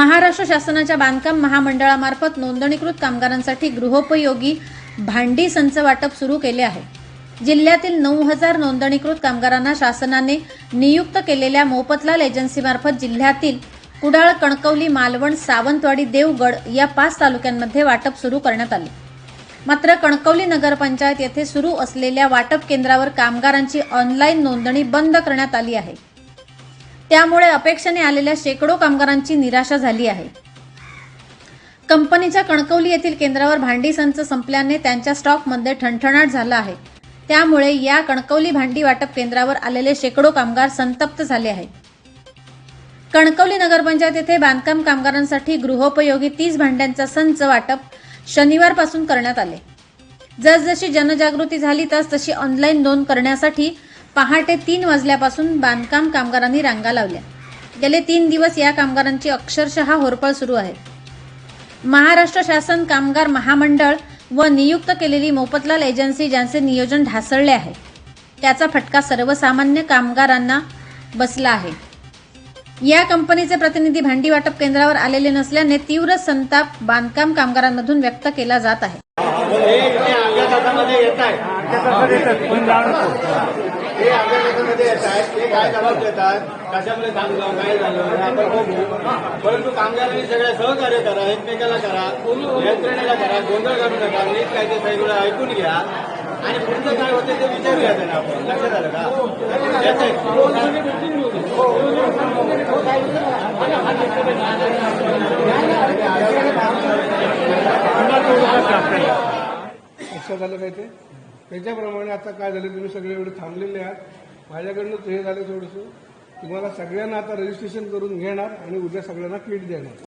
महाराष्ट्र शासनाच्या बांधकाम महामंडळामार्फत नोंदणीकृत कामगारांसाठी गृहोपयोगी भांडी संच वाटप सुरू केले आहे. जिल्ह्यातील नऊ हजार नोंदणीकृत कामगारांना शासनाने नियुक्त केलेल्या मोपतलाल एजन्सीमार्फत जिल्ह्यातील कुडाळ कणकवली मालवण सावंतवाडी देवगड या पाच तालुक्यांमध्ये वाटप सुरू करण्यात आले. मात्र कणकवली नगरपंचायत येथे सुरू असलेल्या वाटप केंद्रावर कामगारांची ऑनलाईन नोंदणी बंद करण्यात आली आहे. त्यामुळे अपेक्षेने आलेल्या शेकडो कामगारांची निराशा झाली आहे. कंपनीच्या कणकवली येथील केंद्रावर भांडी संच संपल्याने त्यांच्या स्टॉकमध्ये ठणठणाट झाला आहे. त्यामुळे या कणकवली भांडी वाटप केंद्रावर आलेले शेकडो कामगार संतप्त झाले आहेत. कणकवली नगरपंचायत येथे बांधकाम कामगारांसाठी गृहोपयोगी तीस भांड्यांचा संच वाटप शनिवारपासून करण्यात आले. जसजशी जनजागृती झाली तसतशी ऑनलाईन नोंद करण्यासाठी पहाटे तीन वाजल्यापासून बांधकाम कामगारांनी रांगा लावल्या. गेले तीन दिवस या कामगारांची अक्षरशः होरपळ सुरू आहे. महाराष्ट्र शासन कामगार महामंडळ व नियुक्त केलेली मोपतलाल एजन्सी ज्यांचे नियोजन ढासळले आहे त्याचा फटका सर्वसामान्य कामगारांना बसला आहे. या कंपनीचे प्रतिनिधी भांडी वाटप केंद्रावर आलेले नसल्याने तीव्र संताप बांधकाम कामगारांमधून व्यक्त केला जात आहे. हे तासामध्ये येत आहे हे तासामध्ये येत आहेत ते काय जबाब देतात कशामुळे थांबलं काय झालं हे आपण बघू परंतु कामगारांनी सगळ्या सहकार्य करा एकमेकाला करा यंत्रणेला करा गोंधळ करू नका नीट काय ते सगळं ऐकून घ्या आणि पुढचं काय होतं ते विचारूया त्यांना आपण लक्षात आलं का येतंय. लक्षात झालं काय ते? त्याच्याप्रमाणे आता काय झालं तुम्ही सगळे एवढे थांबलेले आहात. माझ्याकडनंच हे झालं थोडंसं. तुम्हाला सगळ्यांना आता रजिस्ट्रेशन करून घेणार आणि उद्या सगळ्यांना किट देणार.